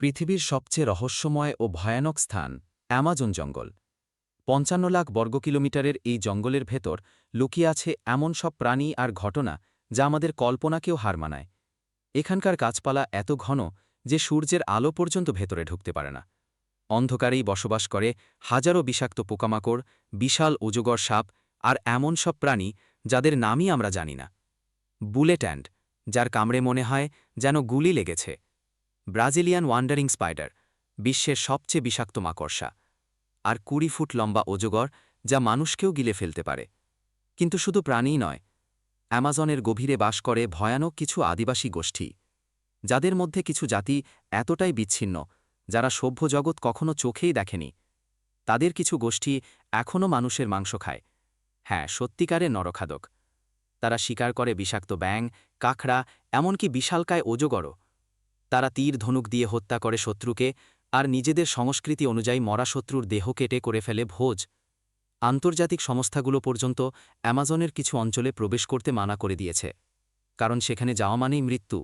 পৃথিবীর সবচেয়ে রহস্যময় ও ভয়ানক স্থান, অ্যামাজন জঙ্গল। পঞ্চান্ন লাখ বর্গ কিলোমিটারের এই জঙ্গলের ভেতর লুকিয়ে আছে এমন সব প্রাণী আর ঘটনা যা আমাদের কল্পনাকেও হার মানায়। এখানকার গাছপালা এত ঘন যে সূর্যের আলো পর্যন্ত ভেতরে ঢুকতে পারে না। অন্ধকারেই বসবাস করে হাজারো বিষাক্ত পোকামাকড়, বিশাল অজগর সাপ আর এমন সব প্রাণী যাদের নামই আমরা জানি না। বুলেট অ্যান্ড, যার কামড়ে মনে হয় যেন গুলি লেগেছে। ব্রাজিলিয়ান ওয়ান্ডারিং স্পাইডার, বিশ্বের সবচেয়ে বিষাক্ত মাকড়সা, আর কুড়ি ফুট লম্বা অজগর যা মানুষকেও গিলে ফেলতে পারে। কিন্তু শুধু প্রাণীই নয়, অ্যামাজনের গভীরে বাস করে ভয়ানক কিছু আদিবাসী গোষ্ঠী, যাদের মধ্যে কিছু জাতি এতটাই বিচ্ছিন্ন, যারা সভ্য জগৎ কখনো চোখেই দেখেনি। তাদের কিছু গোষ্ঠী এখনও মানুষের মাংস খায়। হ্যাঁ সত্যিকারের নরখাদক। তারা শিকার করে বিষাক্ত ব্যাং কাঁকড়া, এমনকি বিশালকায় অজগরও তারা তীর ধনুক দিয়ে হত্যা করে শত্রুকে, আর নিজেদের সংস্কৃতি অনুযায়ী মরা শত্রুর দেহ কেটে করে ফেলে ভোজ। আন্তর্জাতিক সংস্থাগুলো পর্যন্ত অ্যামাজনের কিছু অঞ্চলে প্রবেশ করতে মানা করে দিয়েছে, কারণ সেখানে যাওয়া মানেই মৃত্যু।